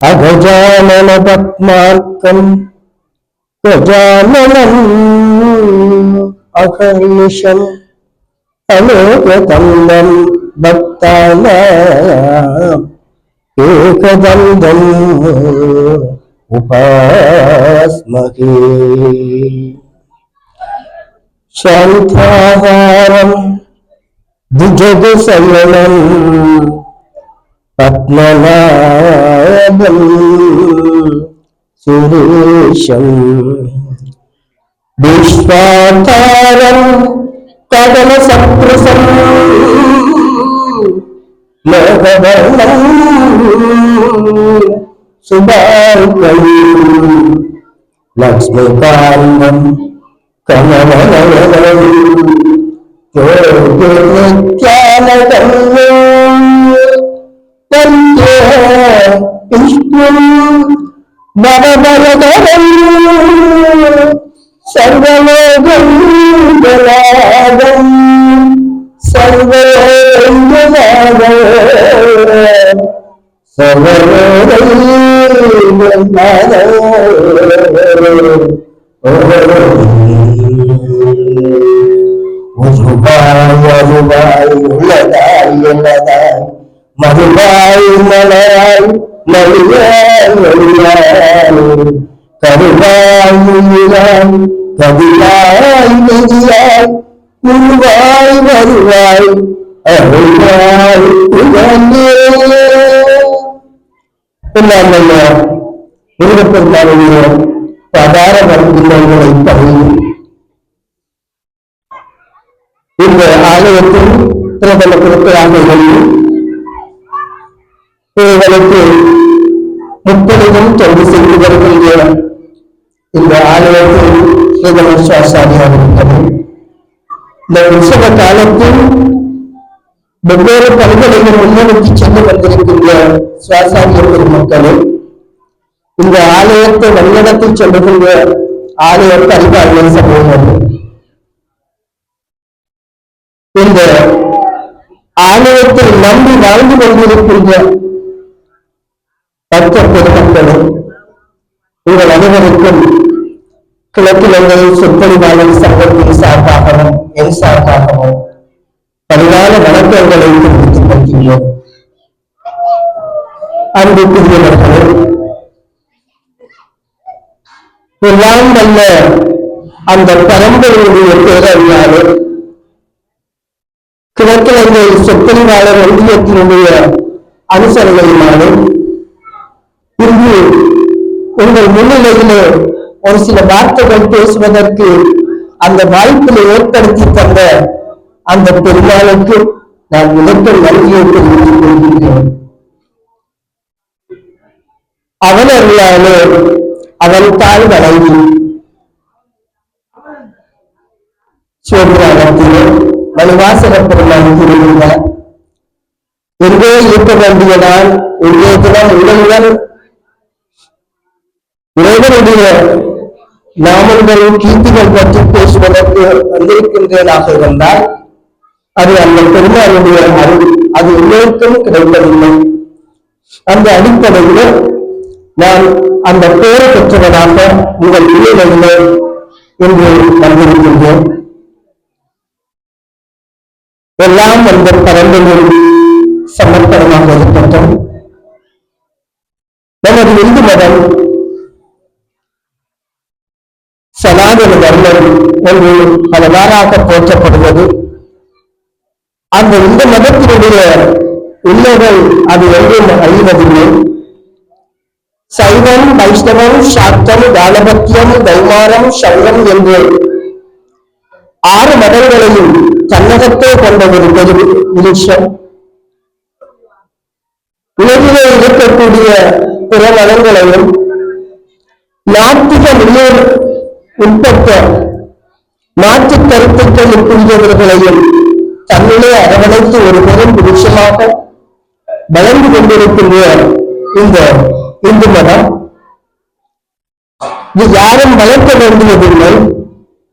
അഗജാനന പത്മാർത്ഥം ഗജാനനം അഖർനിഷം അനേകതന്തം ഭക്താന ഏകദന്തം ഉപാസ്മഹേ. ശാന്താഹാരം Bujugusan na lang, at mga abulid, suburisyang, bursa karang, kadalasang prosam, magagalang, subalay. ചോദിക്കാനകന്നു തന്റെ വിഷ്ണു നവബലകരം സർവലോകം ജലാകം സർവലോകം സർവലോകം உருவாய் அருவாய் உள்ளதாய் உள்ளதாய் மறுவாய் மலராய் மொழியாய் மொழியாய் கருவாய் உயிராய் கவியாய் நெறியாய் உருவாய் வருவாய் அருவாய் உடனே இல்லாமல் முருகப்பெருமானுடைய பதார வருகின்றவர்களை இந்த ஆலயத்தில் பிரபல குறிப்பாக இவர்களுக்கு முப்பதிலும் தொண்டு செய்து வருகின்ற இந்த ஆலயத்தில் பிரதம சுவாசாரியாக இருக்கிறது இந்த உற்சவ காலத்தில் வெவ்வேறு பணிகளையும் முன்னெடுத்து சென்று வந்திருக்கின்ற சுவாசாரிய பெருமக்களே இந்த ஆலயத்தை வழிநடத்தி செல்லுகின்ற ஆலய பரிபாலன சமூகம் இந்த ஆலயத்தை நம்பி வாழ்ந்து கொண்டிருக்கின்ற பக்த பெருமக்களும் உங்கள் அனைவருக்கும் கிழக்கிழங்கை சொற்பொழிவாளர் சங்கத்தின் சார்பாகவும் என் சார்பாகவும் பரிவான வணக்கங்களை தெரிவித்துக் கொள்கின்றோம். அன்புக்குரியவர்களே எல்லாம் வல்ல அந்த பரம்பரையுடைய பேரறியாளர் கிழக்கிழங்கை சொற்பொழிவாளர் ஒன்றியத்தினுடைய அனுசரணையினாலும் இன்று உங்கள் முன்னிலையிலே ஒரு சில வார்த்தைகள் பேசுவதற்கு அந்த வாய்ப்பினை ஏற்படுத்தி தந்த அந்த பெருமாளுக்கு நான் மிக நன்றியை தெரிவித்துக் கொள்கின்றேன். அவன் அறியாலே அவன் தாய் வழங்கி சிவபுராணத்திலே மணிவாசக பெருமாள் கூறுகின்றார் எங்கே இருக்க வேண்டியதால் இன்றைய தினம் உங்களுடன் இறைவனுடைய நாமங்கள் கீர்த்திகள் பற்றி பேசுவதற்கு வந்திருக்கின்றதாக இருந்தால் அது அந்த பெருமாளுடைய அறிவு. அது எல்லோருக்கும் கிடைப்பதில்லை. அந்த அடிப்படையில் நான் அந்த பேரை பெற்றவராக உங்கள் இல்லையிலே என்று வந்திருக்கின்றேன். எல்லாம் அந்த பரம்பரையில் சமர்ப்பணமாக இருக்கட்டும். நமது இந்து மதம் சனாதன தர்மம் என்று பலவாறாக போற்றப்படுவது. அந்த இந்த மதத்தினுடைய உண்மைகள் அது எங்கும் அழிவதில்லை. சைவம் வைஷ்ணவம் சாத்தம் தானபத்தியம் தைமாரம் சங்கம் என்று ஆறு மதங்களையும் தன்னகத்தே கொண்ட ஒரு பெரு விருட்சம் உலகிலே இருக்கக்கூடிய பிற மதங்களையும் நாத்திக முன்னேறு உட்பட்ட மாற்று கருத்துக்கள் இருக்கின்றவர்களையும் தன்னிலே அரவணைத்து ஒரு பெரும் புருஷமாக வளர்ந்து கொண்டிருக்கின்ற இந்த இந்து மதம் இது யாரும் வளர்க்க வேண்டியதில்லை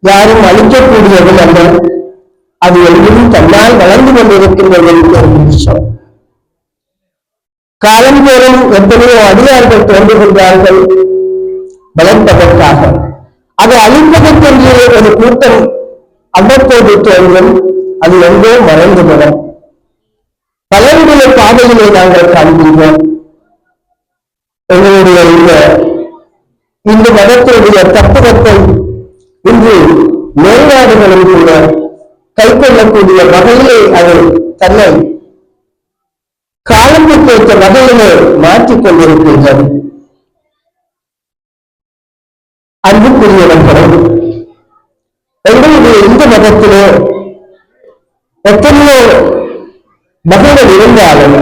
யாரும் அழிக்கக்கூடியவன் அல்ல. அது எங்கும் தன்னால் வளர்ந்து கொண்டிருக்கின்ற ஒரு பெரும் விஷயம் காலந்தோறும் எத்தனையோ அடியார்கள் தோன்றுகின்றார்கள் வளர்ப்பதற்காக அதை அழிப்பதற்கென்று ஒரு கூட்டம் அவ்வப்போது தோன்றும். அது எங்கோ மறைந்துவிடும் பலருடைய பாதைகளை நாங்கள் காண்கின்றோம். எங்களுடைய இந்த இந்த மதத்தினுடைய தத்துவத்தை இன்று மேலாடுகளும் கூட கைக்கொள்ளக்கூடிய வகையிலே அது தன்னை காலத்துக்கு ஏற்ற வகையிலே மாற்றிக் கொண்டிருக்கின்றது. அன்புக்குரியவர்களே எங்களுடைய இந்து மதத்திலே எத்தனையோ வகைகள் இருந்தாலும்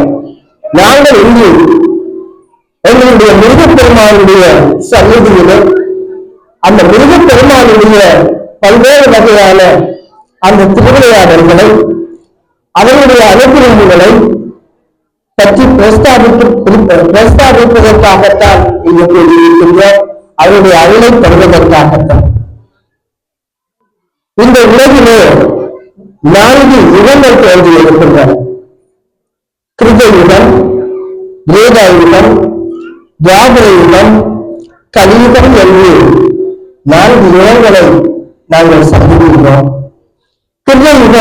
நாங்கள் இன்று எங்களுடைய முருகப்பெருமானுடைய சந்நிதியிலே அந்த முருகப்பெருமானுடைய பல்வேறு வகையான அந்த திருவிளையாடல்களை அதனுடைய அனுகிரகங்களை பற்றி பிரஸ்தாபித்து பிரஸ்தாபிப்பதற்காகத்தான் இங்கு கூறியிருக்கின்ற அவருடைய அருளை பெறுவதற்காகத்தான் இந்த உலகிலே நான்கு யுகங்கள் தோன்றியிருக்கின்றன. கிருத யுகம் வேத யுகம் துவாபர யுகம் கலியுகம் என்று நான்கு இடங்களை நாங்கள் சந்திக்கின்றோம் கிருத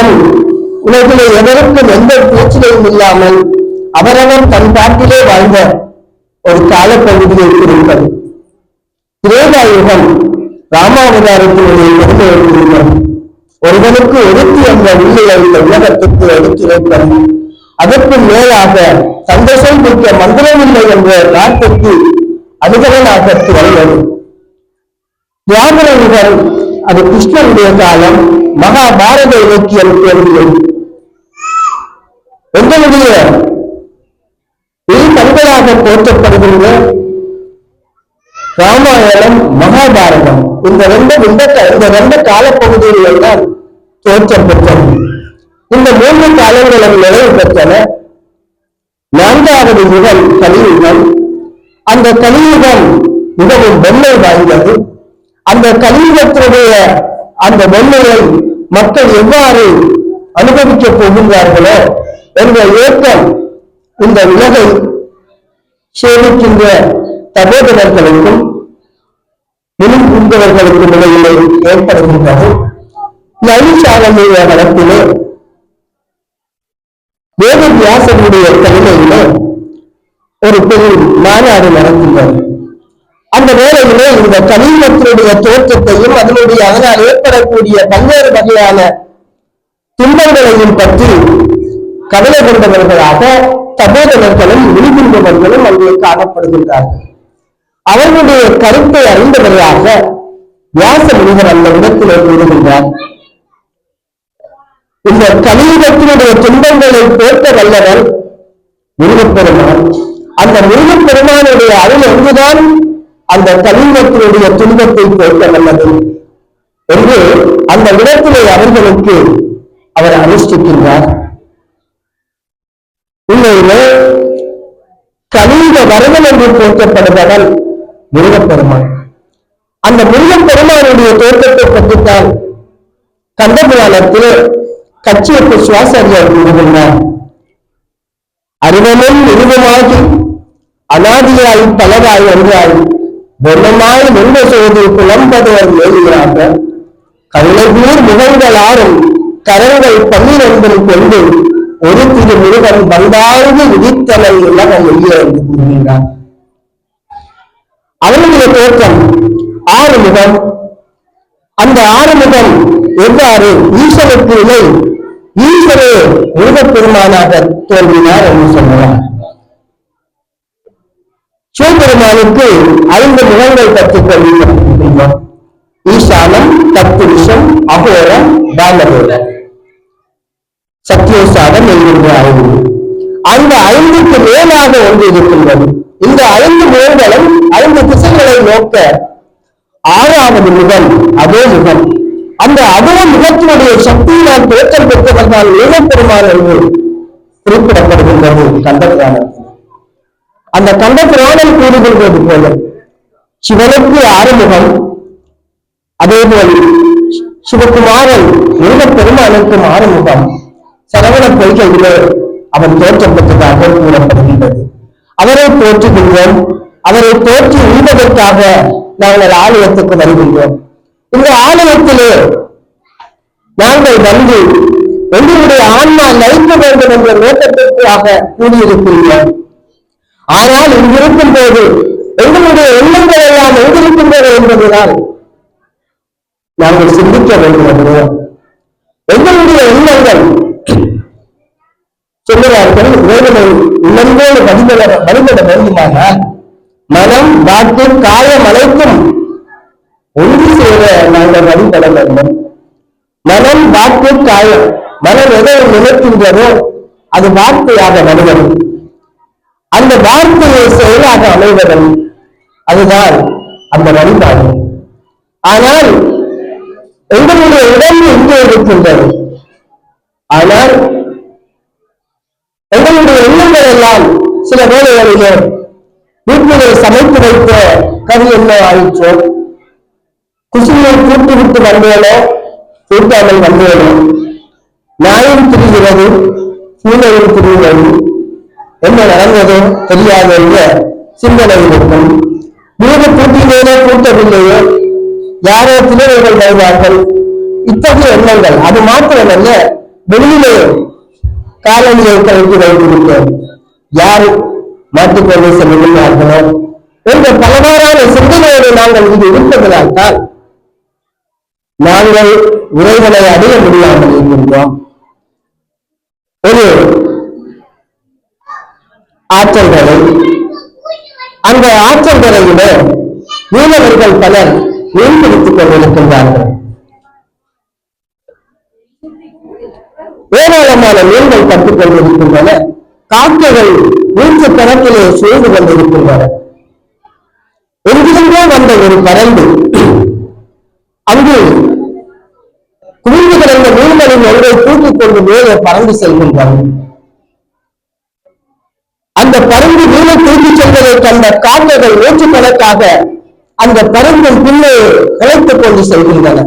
உலகிலே எவருக்கும் எந்த பிரச்சனையும் இல்லாமல் அவரவர் தன் பாட்டிலே வாழ்ந்த ஒரு காலப்பகுதியை குறிப்பது திரேதாயுகம் ராமாவதாரத்தினுடைய பெருமை யுகம் ஒருவனுக்கு ஒருத்தி என்ற வில்லையை இந்த உலகத்திற்கு எடுத்து வைப்பது. அதற்கு மேலாக சந்தோஷம் மிக்க மந்திரமில்லை என்ற நாட்டுக்கு அனுகவனாக வருவது தியாகர அது கிருஷ்ணனுடைய காலம் மகாபாரத இலக்கியம் தோன்றியது எங்களுடைய இரு கண்களாக போற்றப்படுகின்ற ராமாயணம் மகாபாரதம் இந்த ரெண்டு இந்த இந்த ரெண்டு காலப்பகுதிகளில் தான் தோற்றம் பெற்றது. இந்த மூன்று காலங்களும் நிறைவு பெற்றன. நான்காவது யுகம் கலியுகம். அந்த கலியுகம் மிகவும் பெண்மை வாய்ந்தது. அந்த கலியுகத்தினுடைய அந்த வன்மையை மக்கள் எவ்வாறு அனுபவிக்கப் போகின்றார்களோ என்ற ஏக்கம் இந்த உலகை சேமிக்கின்ற சகோதரர்களுக்கும் விழுப்புண்பவர்களுக்கும் இடையிலே ஏற்படுகின்றது. நைசாரண்ய வளத்திலே வேத வியாசனுடைய தலைமையிலே ஒரு பெரும் மாநாடு நடக்கின்றது. அந்த வேலையிலே இந்த கனிமத்தினுடைய தோற்றத்தையும் அதனுடைய அதனால் ஏற்படக்கூடிய பல்வேறு வகையான துன்பங்களையும் பற்றி கவலை கொண்டவர்களாக சகோதரர்களும் விழிப்புணர்வர்களும் அங்கே காணப்படுகின்றார்கள். அவர்களுடைய கருத்தை அறிந்தவர்களாக வியாச முனிவர் அந்த இடத்திலே கூறுகின்றார். இந்த கலியுகத்தினுடைய துன்பங்களை போக்க வல்லவர் முருகப்பெருமான். அந்த முருகப்பெருமானுடைய அருள் எங்குதான்? அந்த கலிமத்தினுடைய துன்பத்தை போக்க நல்லது என்று அந்த இடத்திலே அவர்களுக்கு அவர் அனுஷ்டிக்கின்றார். உண்மையிலே கலிங்க வரவன் என்று போற்றப்படுபவன் முருகப்பெருமான். அந்த முருகப்பெருமானுடைய தோற்றத்தை பற்றித்தான் கந்தபுராணத்தில் கட்சியப்பு சுவாசாரியார் கூறுகின்றார். அறிவமும் நிறுவமாகி அனாதியாய் பலவாய் ஒன்றாய் வெள்ளமாய் நின்ற சோதி புலம்படுவர் மேலியாக கள்ளபூர் முகங்களாரும் கரங்கள் பன்னிரண்டும் கொண்டு ஒரு திரு முருகன் வந்தாழ்ந்து விதித்தலை உலகம் இல்லை என்று கூறுகின்றார். அவனுடைய தோற்றம் ஆறுமுகம். அந்த ஆறுமுகம் எவ்வாறு ஈஸ்வருக்கு இணை ஈஸ்வரே முருகப்பெருமானாக தோன்றினார் என்று சொல்லலாம். சிவபெருமானுக்கு ஐந்து முகங்கள் பற்றி கொள்கின்றோம் ஈசானம் தத்துவிஷம் அகோரம் பாலகோரம் சத்தியோசாதம் என்கின்ற ஐந்து. அந்த ஐந்துக்கு மேலாக ஒன்று இருக்கின்றது. இந்த ஐந்து முகங்களும் ஐந்து திசைகளை நோக்க ஆறாவது முகம் அதே முகம். அந்த அதே முகத்தினுடைய சக்தியினால் தோற்றம் பெற்றவர்கள் தான் என்று குறிப்பிடப்படுகின்றது. கந்தபுராணத்தில் அந்த கந்தபுராணம் கூறுகின்றது போல. சிவனுக்கு ஆறுமுகம் அதேபோல் சிவகுமாரன் முருகப்பெருமானுக்கும் ஆறுமுகம். சரவண பொய்கையிலே அவன் தோற்றப்பட்டதாக கூறப்படுகின்றது. அவரை போற்றுகின்றோம் அவரை போற்றி உண்பதற்காக நாங்கள் ஆலயத்துக்கு வருகின்றோம். இந்த ஆலயத்திலே நாங்கள் வந்து எங்களுடைய ஆன்மா லயிக்க வேண்டும் என்ற நோக்கத்திற்காக கூடியிருக்கின்றோம். ஆனால் இங்கிருக்கும் போது எங்களுடைய எண்ணங்கள் எல்லாம் எங்கிருக்கின்றன என்பதுதான் நாங்கள் சிந்திக்க வேண்டுகிறது எங்களுடைய எண்ணங்கள் சொல்லுகிறார்கள் வேதனை உள்ளம்போடு வழிபட வழிபட வேண்டுமானால் மனம் வாக்கு காயம் அனைத்தும் ஒன்று சேர நாங்கள் வழிபட வேண்டும். மனம் வாக்கு காயம் மனம் எதை நினைக்கின்றதோ அது வார்த்தையாக வருவது அந்த வார்த்தையை செயலாக அமைவதன் அதுதான் அந்த வழிபாடு. ஆனால் எங்களுடைய உடம்பு இங்கே இருக்கின்றது? ஆனால் எங்களுடைய எண்ணங்கள் எல்லாம் சில வேளைகளிலே வீட்டிலே சமைத்து வைத்த கறி என்ன ஆயிற்றோ? குசியை கூட்டு விட்டு வந்தேனோ? கூட்டாமல் வந்தேனோ? நாயும் திரிகிறது பூனையும் திரிகிறது. என்ன நடந்ததோ தெரியாது என்ற சிந்தனை இருக்கும். வீடு கூட்டவில்லையோ. யாரோ திணறுகள் வருவார்கள் இத்தகைய எண்ணங்கள் அது மாத்திரமல்ல வெளியிலே காலனியை கழித்து வைத்திருக்கிறோம் யார்? மாட்டுக்கொண்டு செல்லுகிறார்களோ என்ற பலவாறான சிந்தனையோடு நாங்கள் இங்கு இருப்பதனால் தான் நாங்கள் இறைவனை அடைய முடியாமல் இருக்கின்றோம். ஒரு ஆற்றல்களை அந்த ஆற்றல்களையிலே மீனவர்கள் பலர் மீன்பிடித்துக் கொண்டிருக்கின்றார்கள். ஏராளமான மீன்கள் கற்றுக் கொண்டிருக்கின்றன. காக்கைகள் மூன்று கணக்கிலே சூழ்ந்து கொண்டிருக்கின்றன. எங்கிருந்தோ வந்த ஒரு பறந்து அங்கு குவிந்து கிடந்த மீன்களின் ஒன்றை தூக்கிக் கொண்டு மேலே பறந்து செல்கின்றன. அந்த பருந்து மீனை தூக்கிச் செல்வதை கண்ட காக்கைகள் நூற்றுக்கணக்காக அந்த பருந்தின் பின்னே கிளைத்துக் கொண்டு செல்கின்றன.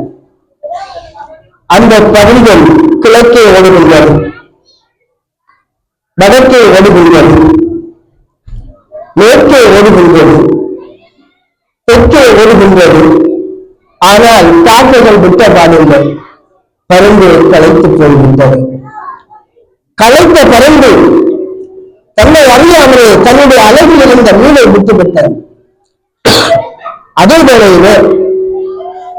அந்த பருந்தன் கிழக்கே ஓடுகின்றது. வடக்கே ஓடுகின்றது. மேற்கே ஓடுகின்றது. தெற்கே ஓடுகின்றது. ஆனால் காக்கைகள் விட்ட பாடில்லை பருந்து களைத்து போகின்றது களைத்த பருந்து தன்னை அறியாமலே தன்னுடைய அழகில் இருந்த மீனை விட்டுவிட்டது அதே வேளையிலே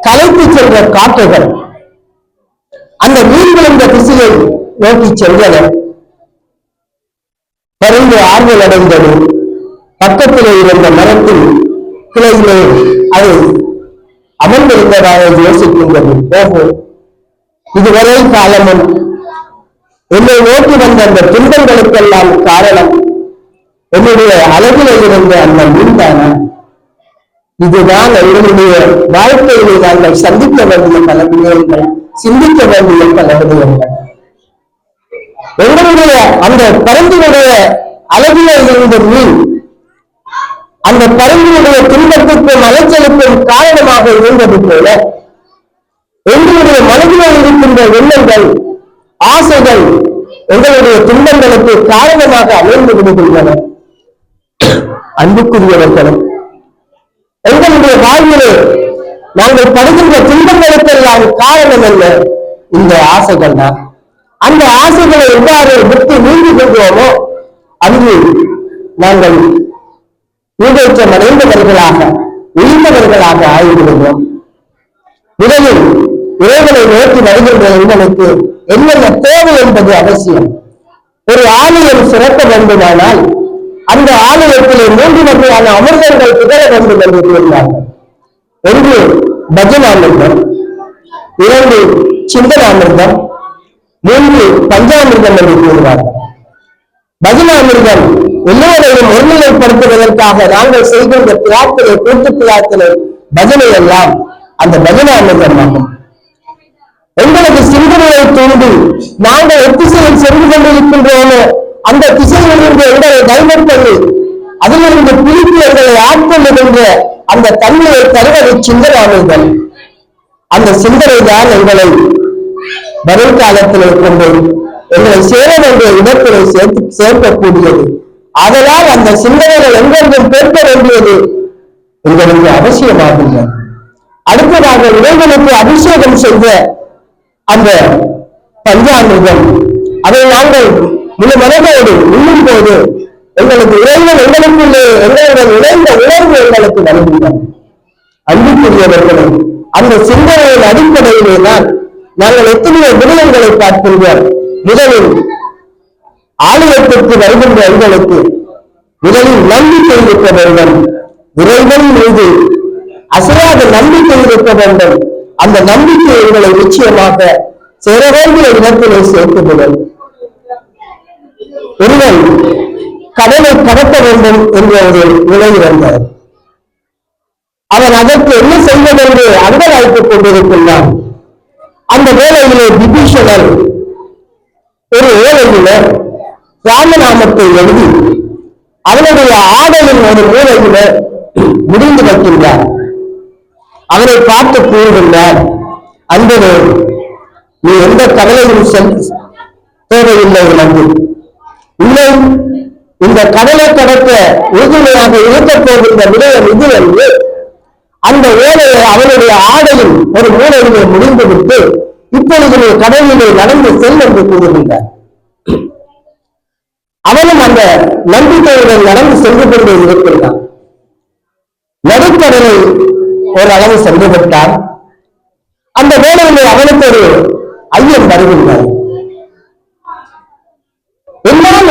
கலைத்து சென்ற காற்றுகள் அந்த மீன் விழுந்த திசையை நோக்கி சென்றன. பருந்து ஆறுதல் அடைந்தது. பக்கத்திலே இருந்த மரத்தில் கிளையிலே அது அமர்ந்திருந்ததாக யோசிக்கின்றது. ஓஹோ இதுவரை காலமும் என்னை நோக்கி வந்த அந்த துன்பங்களுக்கெல்லாம் காரணம் என்னுடைய அழகிலே இருந்த அந்த மீன்தான? இதுதான் எங்களுடைய வாழ்க்கையிலே நாங்கள் சந்திக்க வேண்டிய பல விடயங்கள் சிந்திக்க வேண்டிய பல விடயங்கள். எங்களுடைய அந்த பரந்தினுடைய அழகிலே இருந்த மீன் அந்த பரந்தினுடைய துன்பத்துக்கும் அலைச்சலுக்கும் காரணமாக இருந்தது போல எங்களுடைய மனதிலே இருக்கின்ற எண்ணங்கள் ஆசைகள் எங்களுடைய துன்பங்களுக்கு காரணமாக அமைந்து விடுகின்றன அன்புக்குரியவர்களும் எங்களுடைய வாழ்விலே நாங்கள் படுகின்ற துன்பங்களுக்கெல்லாம் காரணம் என்ன? இந்த ஆசைகள் தான். அந்த ஆசைகளை எவ்வாறு விட்டு நீங்கி நீங்குகின்றோமோ அங்கு நாங்கள் ஈடேற்றம் அடைந்தவர்களாக உயிர்ந்தவர்களாக ஆகிவிடுகிறோம். முதலில் இறைவனை நோக்கி வருகின்ற எங்களுக்கு என்னென்ன தேவை என்பது அவசியம். ஒரு ஆலயம் சிறக்க வேண்டுமானால் அந்த ஆலயத்திலே மூன்று வகையான அமிர்தங்கள் திகழ வேண்டும் என்று கூறினார்கள். ஒன்று பஜனாமிர்தம். இரண்டு சிந்தனாமிர்தம். மூன்று பஞ்சாமிர்தம் என்று கூறுவார்கள் பஜனாமிர்தம் எல்லோரையும் ஒருநிலைப்படுத்துவதற்காக நாங்கள் செய்கின்ற பிரார்த்தனை கூட்டு பிரார்த்தனை பஜனை எல்லாம் அந்த பஜனாமிர்தம் ஆகும். எங்களது சிந்தனையை தூண்டி நாங்கள் எத்திசையில் சென்று கொண்டிருக்கின்றோமோ அந்த திசையிலிருந்து எங்களை டைவர்ட் அதிலிருந்து பிரித்து எங்களை ஆட்கொள்ளுகின்ற அந்த தன்மையை தருவது சிந்தனாமிகள் அந்த சிந்தனை தான் எங்களை வருங்காலத்திலே கொண்டு எங்களை சேர வேண்டிய இடத்திலே சேர்த்து சேர்க்கக்கூடியது. அதனால் அந்த சிந்தனைகள் எங்கெங்கும் கேட்க வேண்டியது எங்களுக்கு அவசியமாகின்றன அடுத்ததாக இறைவனுக்கு அபிஷேகம் செய்த அந்த பஞ்சாமிர்தம். அதை நாங்கள் முழு மனதோடு உண்ணும் போது எங்களுக்கு இறைவன் எங்களுக்குள்ளே எங்களுடன் இணைந்த உணர்வு எங்களுக்கு வருகின்றன. அன்புக்குரியவர்களே அந்த சிந்தனையின் அடிப்படையிலே தான் நாங்கள் எத்தனையோ விடயங்களை பார்க்கின்றோம். முதலில் ஆலயத்திற்கு வருகின்ற எங்களுக்கு முதலில் நம்பிக்கை இருக்க வேண்டும். இறைவன் மீது அசையாத நம்பிக்கை இருக்க வேண்டும். அந்த நம்பிக்கை எங்களை நிச்சயமாக சேர வேண்டிய இடத்திலே சேர்த்துவிடும். ஒருவன் கடலை கடக்க வேண்டும் என்ற ஒரு நிலை வந்தார். அவன் அதற்கு என்ன செய்வதென்று அங்கலாய்த்துக் கொண்டிருக்கின்றான் அந்த வேலையிலே விபீஷணர் ஒரு வேளையில ராமநாமத்தை எழுதி அவனுடைய ஆடலின் ஒரு மூலையில முடிந்து வைக்கின்றான் அவரை பார்த்து கூறுகின்றார் அன்பனே நீ எந்த கடலையும் தேவையில்லை உனக்கு இல்லை இந்த கடலை கடக்க உறுதுணையாக இருக்க போகின்ற விடயம் இது என்று. அந்த ஏழையை அவனுடைய ஆடையும் ஒரு மூலையிலே முடிந்துவிட்டு இப்பொழுது நீ கடலிலே நடந்து செல் என்று கூறுகின்றார். அவனும் அந்த நம்பிக்கையுடன் நடந்து சென்று கொண்டே இருக்கின்றான் நடுக்கடலை ஒரு அளவு சென்று விட்டான் அந்த வேலையிலே அவனுக்கு ஒரு ஐயம் வருகின்றார் என்னால்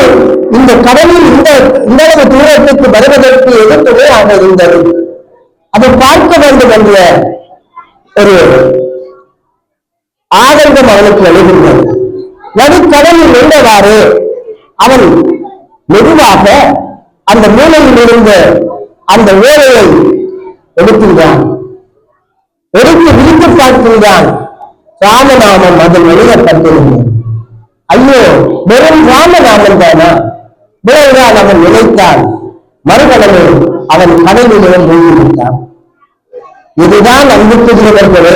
இந்த கடலில் இந்த இந்த அளவு தூரத்துக்கு வருவதற்கு எதிர்ப்புமே ஆக இருந்தது. அதை பார்க்க வேண்டும் என்ற ஒரு ஆதங்கம் அவனுக்கு எழுகின்றது. நடுக்கடலில் நின்றவாறு அவன் மெதுவாக அந்த மூலையில் இருந்த அந்த ஓலையை எடுத்துதான் எடுத்து விழித்து பார்த்துதான் ராமநாமம் அதில் எழுதப்பட்டிருந்தது. ஐயோ வெறும் ராமநாமம் தானா? வேறுதான் அவன் நினைத்தான் மறுகடமே அவன் கடலிலே மூழ்கிவிட்டான். இதுதான் அன்புக்குரியவர்களே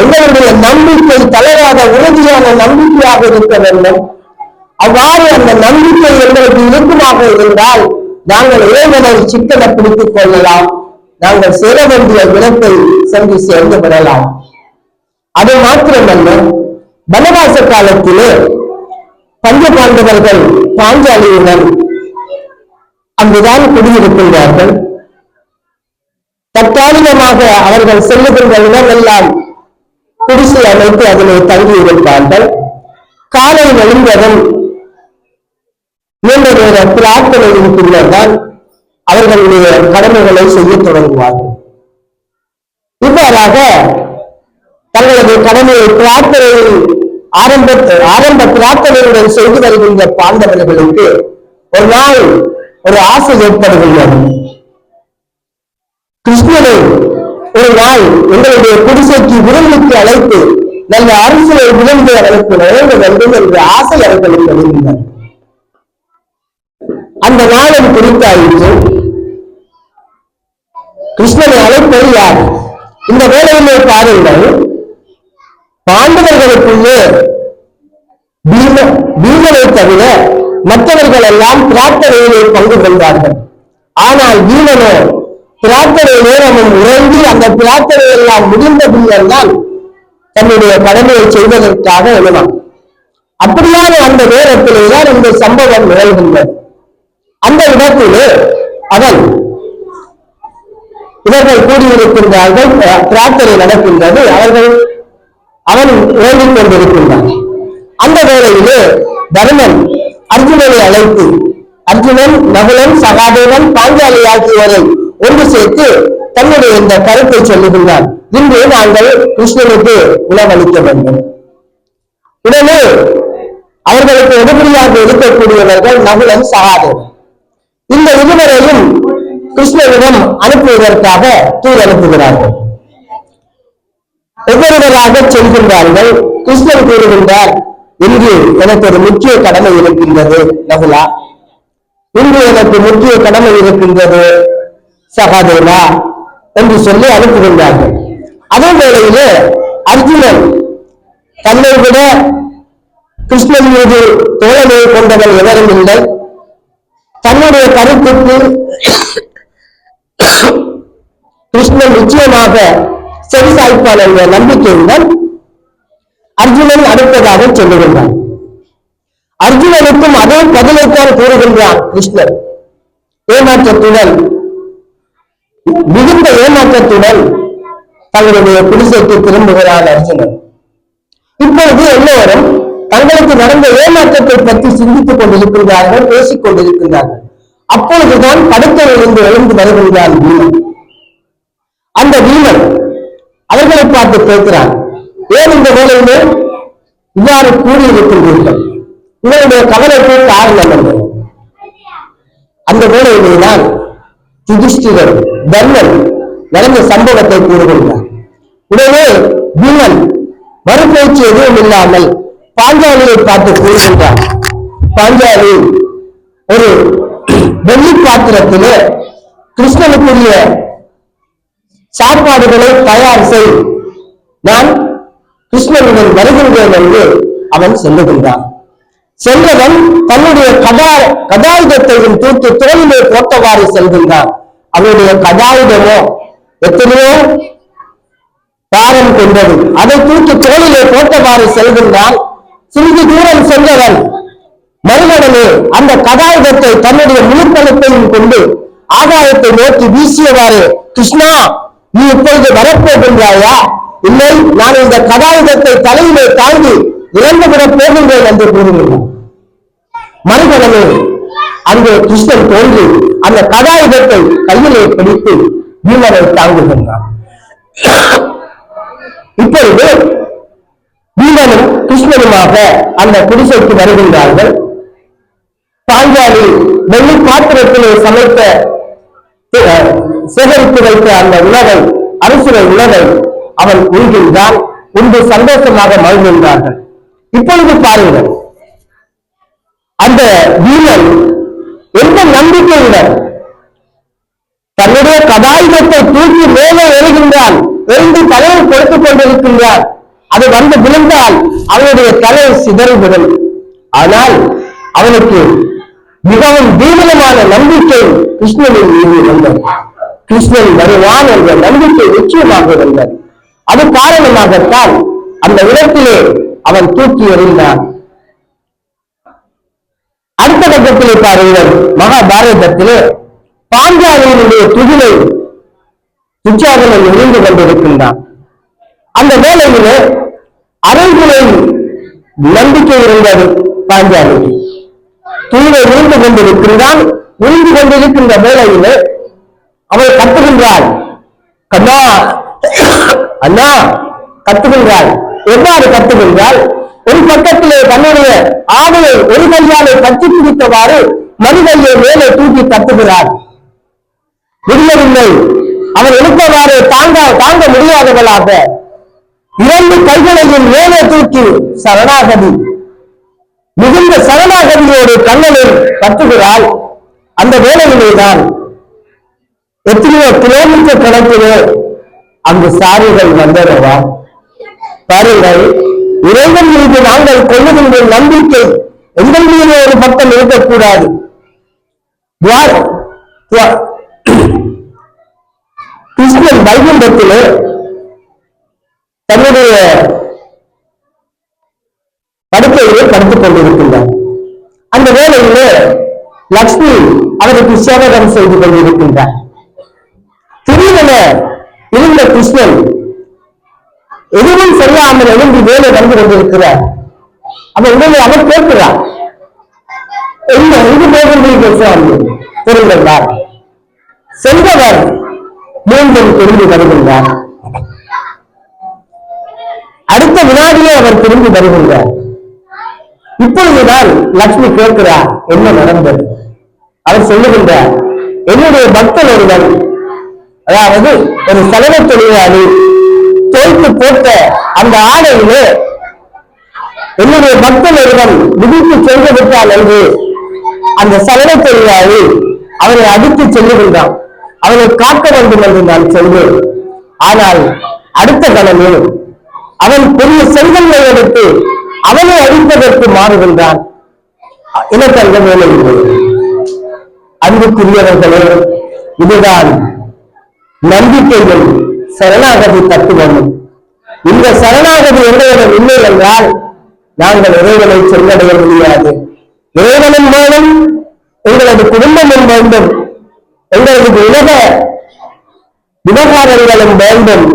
எங்களுடைய நம்பிக்கை தளராத உறுதியான நம்பிக்கையாக இருக்க வேண்டும். அவ்வாறு அந்த நம்பிக்கை எங்களுக்கு இருக்குமாக இருந்தால் நாங்கள் ஏவனை சிக்கனை பிடித்துக் கொள்ளலாம். நாங்கள் சேர வேண்டிய இடத்தை சென்று சேர்ந்து விடலாம் அது மாத்திரமல்ல வனவாச காலத்திலே பஞ்ச பாண்டவர்கள் பாஞ்சாலியுடன் அங்குதான் குடியிருக்கின்றார்கள். தற்காலிகமாக அவர்கள் செல்லுகின்ற இடமெல்லாம் குடிசை அமைத்து அதிலே தங்கியிருப்பார்கள். காலை எழுந்ததும் நீண்ட நேர பிரார்த்தனையின் பின்னர்தான் அவர்களுடைய கடமைகளை செய்ய தொடங்குவார்கள். இவ்வாறாக தங்களது கடமையை பிரார்த்தனையில் ஆரம்ப ஆரம்ப பிரார்த்தனையுடன் செய்து வருகின்ற பாண்டவர்களுக்கு ஒரு நாள் ஒரு ஆசை ஏற்படுகின்றது. கிருஷ்ணனை ஒரு நாள் எங்களுடைய குடிசைக்கு விருந்துக்கு அழைத்து நல்ல அரசியலை விழுந்து அவருக்கு வழங்க வேண்டும் என்ற ஆசை அவர்களுக்கு எழுகின்றது அந்த நாளும் குறித்தாயிற்று கிருஷ்ணனை அழைப்பது யார்? இந்த வேலையிலே பாருங்கள். பாண்டவர்களுக்குள்ளே பீம பீமனை தவிர மற்றவர்கள் எல்லாம் பிரார்த்தனையிலே பங்கு கொண்டார்கள் ஆனால் பீமனோ பிரார்த்தனை நேரமும் உறங்கி அந்த பிரார்த்தனை எல்லாம் முடிந்த பின்னர் தன்னுடைய கடமையை செய்வதற்காக எழுலாம் அப்படியான அந்த நேரத்திலேதான் இந்த சம்பவம் நிகழ்கின்றது. அந்த இடத்திலே அவன் இவர்கள் கூடியிருக்கின்றார்கள் பிரார்த்தனை நடக்கின்றது அவர்கள் அவன் உறங்கிக் கொண்டிருக்கின்றான். அந்த வேளையிலே தர்மன் அர்ஜுனனை அழைத்து அர்ஜுனன் நகுலன் சகாதேவன் பாஞ்சாலி ஆகியோரை ஒன்று சேர்த்து தன்னுடைய இந்த கருத்தை சொல்லுகின்றான். இன்று நாங்கள் கிருஷ்ணனுக்கு உணவளிக்க வேண்டும். உடனே அவர்களுக்கு உடனடியாக இருக்கக்கூடியவர்கள் நகுலன் சகாதேவன். இந்த இருவரையும் கிருஷ்ணனிடம் அனுப்புவதற்காக தூர் அனுப்புகிறார்கள். ஒவ்வொருவராக செல்கின்றார்கள். கிருஷ்ணன் கூறுகின்றார் இன்று எனக்கு ஒரு முக்கிய கடமை இருக்கின்றது நகுலா. இன்று எனக்கு முக்கிய கடமை இருக்கின்றது சகாதேவா என்று சொல்லி அனுப்புகின்றார்கள். அதே வேளையிலே அர்ஜுனன் தன்னை விட கிருஷ்ணன் மீது தோழமை கொண்டவன் எவரும் இல்லை. தன்னுடைய கருத்துக்கு கிருஷ்ணன் நிச்சயமாக செவிசாய்ப்பான் என்ற நம்பிக்கையுடன் அர்ஜுனன் அடுத்ததாக சொல்லுகின்றான். அர்ஜுனனுக்கும் அதே பதிலைத்தான் கூறுகின்றான் கிருஷ்ணன். ஏமாற்றத்துடன் மிகுந்த ஏமாற்றத்துடன் தங்களுடைய குடிசைக்கு திரும்புகிறான் அர்ஜுனன். இப்பொழுது எல்லோரும் தங்களுக்கு நடந்த ஏமாற்றத்தை பற்றி சிந்தித்துக் கொண்டிருக்கின்றார்கள் பேசிக் கொண்டிருக்கின்றார்கள். அப்பொழுதுதான் படுக்கையிலிருந்து எழுந்து வருகின்றான் வீரன் அந்த வீரன் அவர்களை பார்த்து கேட்கிறான் ஏன் இந்த வேலையிலே இவ்வாறு கூறியிருக்கின்றீர்கள் உங்களுடைய கவலைக்கு காரணம் என்ன அந்த வேலையிலே தான் யுதிஷ்டிரர் தர்மன் நடந்த சம்பவத்தை கூறுகின்றார். உடனே பீமன் மறுபேச்சு எதுவும் இல்லாமல் பாஞ்சாலியை பார்த்து கூறுகின்றார். பாஞ்சாலி ஒரு வெள்ளி பாத்திரத்திலே கிருஷ்ணனுக்குரிய சாப்பாடுகளை தயார் செய். நான் கிருஷ்ணனுடன் வருகின்றேன் என்று அவன் சொல்லுகின்றான். சென்றவன் தன்னுடைய கதா கதாயுதத்தையும் தூத்து தோளிலே போட்டவாறு செல்கின்றான். அவனுடைய கதாயுதமோ எத்தனையோ பாரம் கொண்டது. அதை தூக்கி தோளிலே போட்டவாறு செல்கின்றான் சிறிது தூரம் சென்றவன் மறுகடலே அந்த கதாயுதத்தை தன்னுடைய முழுப்பணத்தையும் கொண்டு ஆகாயத்தை நோக்கி வீசியவாறு கிருஷ்ணா நீ இப்பொழுது வரப்போகின்றாயா? இல்லை நான் இந்த கதாயுதத்தை தலையிலே தாங்கி இறந்துவிடப் போகின்றேன் என்று கூறுகின்றான். மறுகடலே அங்கே கிருஷ்ணன் தோன்றி அந்த கதாயுதத்தை கையிலே பிடித்து வீரனை தாங்குகின்றான். இப்பொழுது வீரனும் கிருஷ்ணனுமாக அந்த குடிசைக்கு வருகின்றார்கள். பாஞ்சாலி வெள்ளி பாத்திரத்திலே சமைத்த சேகரித்து வைத்த அந்த உணவை அரிசுரை உணவை அவன் உண்கின்றான். உண்டு சந்தோஷமாக மகிழ்கின்றார்கள். இப்பொழுது பாருங்கள். அந்த வீரன் எந்த நம்பிக்கையுடன் தன்னுடைய கதாயுதத்தை தூக்கி மேலே எறிகின்றான். எரிந்து தலையை கொடுத்துக் கொண்டிருக்கின்றான். அது வந்து விழுந்தால் அவனுடைய தலை சிதறிவிடும். ஆனால் அவனுக்கு மிகவும் தீவிரமான நம்பிக்கை கிருஷ்ணனின் மீது வந்தது. கிருஷ்ணன் வருவான் என்ற நம்பிக்கை நிச்சயமாக இருந்தது. அது காரணமாகத்தான் அந்த இடத்திலே அவன் தூக்கி எறிந்தான். அடுத்த கட்டத்திலே பாருங்கள் மகாபாரதத்திலே பாஞ்சாலியினுடைய துகிலை துச்சாதனன் எரிந்து கொண்டிருக்கின்றான். அந்த வேளையிலே அரைகுலை நம்பிக்கை இருந்தது பாஞ்சாலிக்கு. துயிலை உறிந்து கொண்டிருக்கின்றான் உறிந்து கொண்டிருக்கின்ற வேளையிலே அவள் கத்துகின்றாள். கண்ணா அண்ணா கத்துகின்றாள். எவ்வாறு கத்துகின்றால் ஒரு பக்கத்திலே தன்னுடைய ஆடையை ஒரு கையாலே கட்டி பிடித்தவாறு மறுகையை மேலே தூக்கி தட்டுகிறார் முடியவில்லை அவர் எடுத்தவாறு தாங்க தாங்க முடியாதவளாக இரண்டு கைகளையும் மேலே தூக்கி சரணாகதி. மிகுந்த சரணாகதியோடு கண்ணனில் கட்டுகிறாள் அந்த வேலையிலேதான் எத்தனையோ கிலோமீட்டர் கணக்கிலே அங்கு சாரிகள் வந்தனவா? பாருங்கள் இறைவன் மீது நாங்கள் கொள்ளுகின்ற நம்பிக்கை எங்கள் மீது ஒரு பக்கம் இருக்கக்கூடாது. கிருஷ்ணன் வைகுண்டத்திலே தன்னுடைய படுக்கையிலே படுத்துக் கொண்டிருக்கின்றார். அந்த வேலையிலே லக்ஷ்மி அவருக்கு சேவகம் செய்து கொண்டிருக்கின்றார். திடீரென இருந்த கிருஷ்ணன் எதுவும் செய்யாமல் எழுந்து வேலை வந்து கொண்டிருக்கிறார். அவன் உடனே அவர் கேட்கிறார் என்ன இது போகின்றீர்கள் சுவாமி? தெரிந்தார் சென்றவர் மீண்டும் திரும்பி வருகின்றார். அடுத்த வினாடியே அவர் திரும்பி வருகின்றார். இப்பொழுதுதான் லட்சுமி கேட்கிறார் என்ன நடந்தது? அவர் சொல்லுகின்றார் என்னுடைய பக்தன் ஒருவன் அதாவது ஒரு சலவை தொழிலாளி தோய்த்து போட்ட அந்த ஆடையிலே என்னுடைய பக்தன் ஒருவன் விதித்து சென்று விட்டான் என்று அந்த சலவை தொழிலாளி அவனை அடித்து செல்லுகின்றான். அவனை காக்க வேண்டும் என்று நான் சொல்வேன். ஆனால் அடுத்த கணமே அவன் பெரிய செல்வங்களை எடுத்து அவனை அடிப்பதற்கு மாறுகின்றான். எனக்கு அந்த வேலை இல்லை. அன்புக்குரியவர்களே இதுதான் நம்பிக்கைகள் சரணாகதி தத்துவம். இந்த சரணாகதி என்பதன் இல்லை என்றால் நாங்கள் இறைவனை சென்றடைய முடியாது. இறைவனின் மூலம் எங்களது குடும்பமும் வேண்டும். எங்களது உலக விவகாரங்களும் வேண்டும்.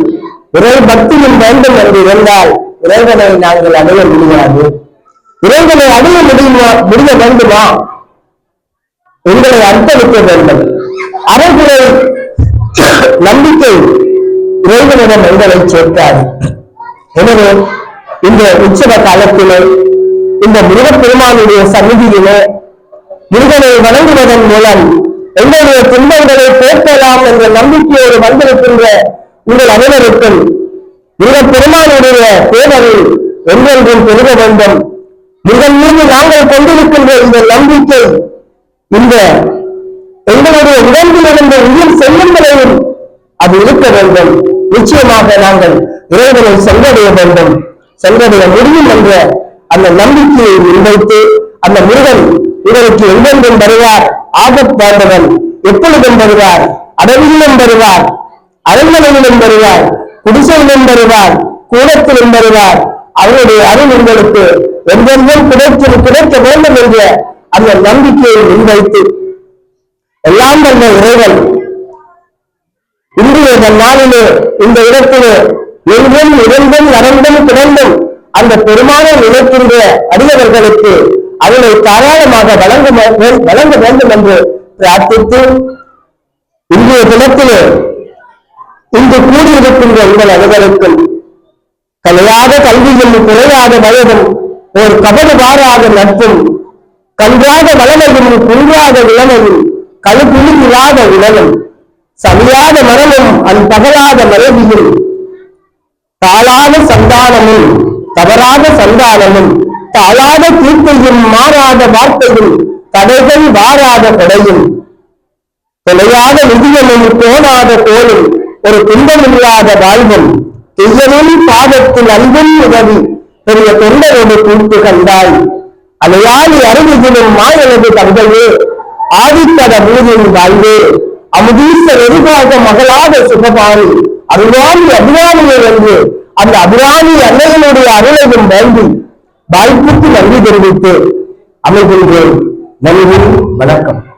இறை பக்தியும் வேண்டும் என்று இருந்தால் இறைவனை நாங்கள் அடைய முடியாது. இறைவனை அடைய முடியுமா முடிய வேண்டுமா? எங்களை அர்ப்பணிக்க வேண்டும். அவர்களை நம்பிக்கை இறைவனிடம் எங்களை சேர்க்காது. எனவே இந்த உற்சவ காலத்திலே இந்த முருகப்பெருமானுடைய சந்நிதியிலே முருகனை வணங்குவதன் மூலம் எங்களுடைய துன்பங்களை போக்கலாம் என்ற நம்பிக்கையோடு வந்திருக்கின்ற உங்கள் அனைவருக்கும் முருகப்பெருமானுடைய பேரவை என்றென்றும் பெருக வேண்டும். முருகன் மீது நாங்கள் கொண்டிருக்கின்ற இந்த நம்பிக்கை இந்த எங்களுடைய உடம்பில் இருந்த உயிர் செல்லும் வரையில் அது இருக்க வேண்டும். நிச்சயமாக நாங்கள் இறைவனை சென்றடைய வேண்டும். சென்றடைய முடியும் என்ற அந்த நம்பிக்கையை முன்வைத்து அந்த முருகன் இவருக்கு எங்கெங்கும் வருவார்? ஆபத் பாண்டவன் எப்பொழுதும் வருவார்? அடவியிலும் வருவார்? அரண்மனையிலும் வருவார் குடிசையிலும் வருவார் கூடத்திலும் வருவார் அவருடைய அருள் உங்களுக்கு எங்கெங்கும் கிடைத்து கிடைக்க வேண்டும் என்ற அந்த நம்பிக்கையை முன்வைத்து எல்லாம் வந்த இறைவன். இன்றைய இந்த நாளிலே இந்த இடத்திலே எங்கும் இறந்தும் நடந்தும் கிடந்தும் அந்த பெருமான நினைக்கின்ற அடியவர்களுக்கு அதனை தாராளமாக வழங்க வழங்க வேண்டும் என்று பிரார்த்தித்து இன்றைய தினத்திலே இங்கு கூடியிருக்கின்ற உங்கள் அனைவருக்கும் கலையாத கல்வியும் குறையாத வயதும் ஒரு கபடு வாராத நட்பும் கன்றாத வளமையும் குன்றாத இளமையும் கழுப்புழுகிறாத உடலும் சமியாத மனமும் அன்பகலாத மனைவியும் தாளாத சந்தானமும் தவறாத சந்தானமும் தாளாத தீர்ப்பையும் மாறாத வார்த்தையும் தடைகள் வாராத கொடையும் தொலையாத நிதியமும் தோணாத கோலும் ஒரு துன்பமில்லாத வாழ்வும் துயரின் பாதத்தில் அன்பும் உதவி. பெரிய தொண்டரோடு கூட்டு கண்டாய். அலையாளி அருகிலும் மாயனது தந்தையே ஆதித்தட பூதின் வாழ்வே அமுதீச வெறுகாக மகளாக சுகபாரி அபிராமி அபிராமியை என்று அந்த அபிராமி அன்னையினுடைய அருளையும் வேண்டி வாய்ப்புக்கு நன்றி தெரிவித்து அமைகின்றேன். நன்றி வணக்கம்.